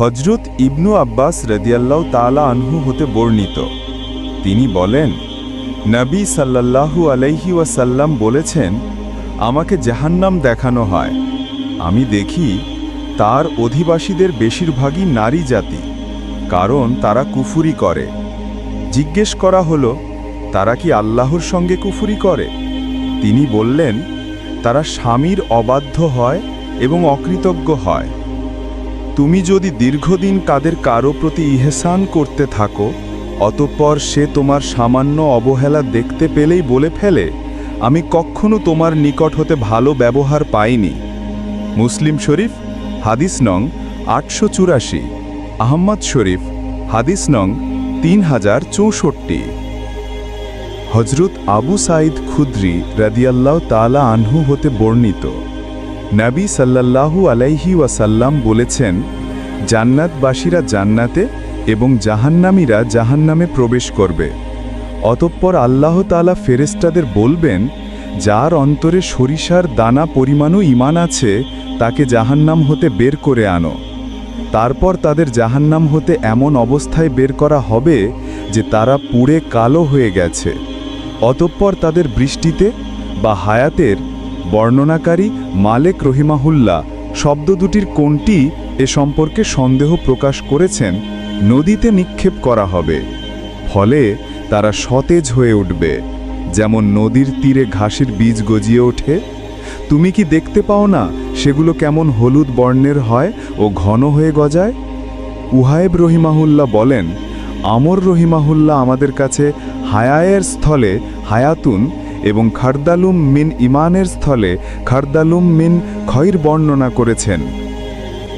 হজরত ইবনু আব্বাস রদিয়াল্লাহ তালা আনহু হতে বর্ণিত। তিনি বলেন, নবী সাল্লাল্লাহু আলাইহি ওয়াসাল্লাম বলেছেন, আমাকে জাহান্নাম দেখানো হয়। আমি দেখি, তার অধিবাসীদের বেশিরভাগই নারী জাতি, কারণ তারা কুফুরি করে। জিজ্ঞেস করা হলো, তারা কি আল্লাহর সঙ্গে কুফুরি করে? তিনি বললেন, তারা স্বামীর অবাধ্য হয় এবং অকৃতজ্ঞ হয়। তুমি যদি দীর্ঘদিন কাদের কারও প্রতি ইহসান করতে থাকো, অতঃপর সে তোমার সামান্য অবহেলা দেখতে পেলেই বলে ফেলে, আমি কখনো তোমার নিকট হতে ভালো ব্যবহার পাইনি। মুসলিম শরীফ, হাদিস নং আটশো চুরাশি। আহম্মদ শরীফ, হাদিস নং তিন হাজার চৌষট্টি। হজরত আবু সাইদ খুদ্রি রাদিয়াল্লাহ তালা আনহু হতে বর্ণিত। নবী সাল্লাল্লাহু আলাইহি ওয়াসাল্লাম বলেছেন, জান্নাতবাসীরা জান্নাতে এবং জাহান্নামীরা জাহান্নামে প্রবেশ করবে। অতঃপর আল্লাহ তালা ফেরেস্তাদের বলবেন, যার অন্তরে সরিষার দানা পরিমাণও ইমান আছে, তাকে জাহান্নাম হতে বের করে আনো। তারপর তাদের জাহান্নাম হতে এমন অবস্থায় বের করা হবে যে তারা পুড়ে কালো হয়ে গেছে। অতঃপর তাদের বৃষ্টিতে বা হায়াতের বর্ণনাকারী মালেক রহিমাহুল্লাহ শব্দ দুটির কোনটি এ সম্পর্কে সন্দেহ প্রকাশ করেছেন, নদীতে নিক্ষেপ করা হবে। ফলে তারা সতেজ হয়ে উঠবে। যেমন নদীর তীরে ঘাসের বীজ গজিয়ে ওঠে। তুমি কি দেখতে পাও না সেগুলো কেমন হলুদ বর্ণের হয় ও ঘন হয়ে গজায়? উহায়েব রহিমাহুল্লাহ বলেন, আমর রহিমাহুল্লা আমাদের কাছে হায়ায়ের স্থলে হায়াতুন এবং খারদালুম মিন ইমানের স্থলে খারদালুম মিন খৈর বর্ণনা করেছেন।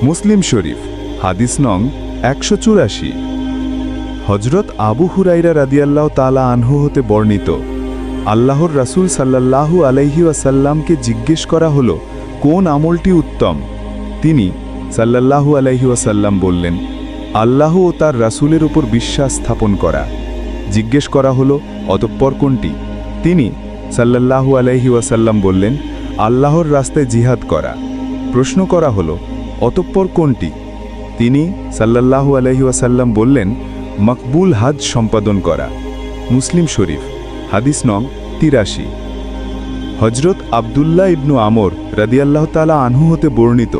মুসলিম শরীফ, হাদিস নং একশো চুরাশি। হজরত আবু হুরাইরা রাদিয়াল্লাহ তালা আনহু হতে বর্ণিত, আল্লাহর রাসূল সাল্লাল্লাহু আলাইহি ওয়াসাল্লামকে জিজ্ঞেস করা হলো, কোন আমলটি উত্তম? তিনি সাল্লাল্লাহু আলাইহি ওয়াসাল্লাম বললেন, আল্লাহ ও তার রাসূলের উপর বিশ্বাস স্থাপন করা। জিজ্ঞেস করা হলো, অতঃপর কোনটি? তিনি সাল্লাল্লাহু আলাইহি ওয়াসাল্লাম বললেন, আল্লাহর রাস্তায় জিহাদ করা। প্রশ্ন করা হলো, অতঃপর কোনটি? তিনি সাল্লাল্লাহু আলাইহি ওয়াসাল্লাম বললেন, মকবুল হাজ সম্পাদন করা। মুসলিম শরীফ, হাদিস নং তিরাশি। হজরত আবদুল্লাহ ইবনু আমর রাদিয়াল্লাহ তালা আনহু হতে বর্ণিত,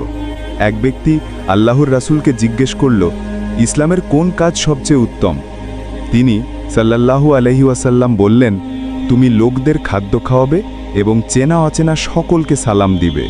এক ব্যক্তি আল্লাহর রাসূলকে জিজ্ঞেস করল, ইসলামের কোন কাজ সবচেয়ে উত্তম? তিনি সাল্লাল্লাহু আলহি ওয়াসাল্লাম বললেন তুমি লোকদের খাদ্য খাওয়াবে এবং চেনা অচেনা সকলকে সালাম দিবে।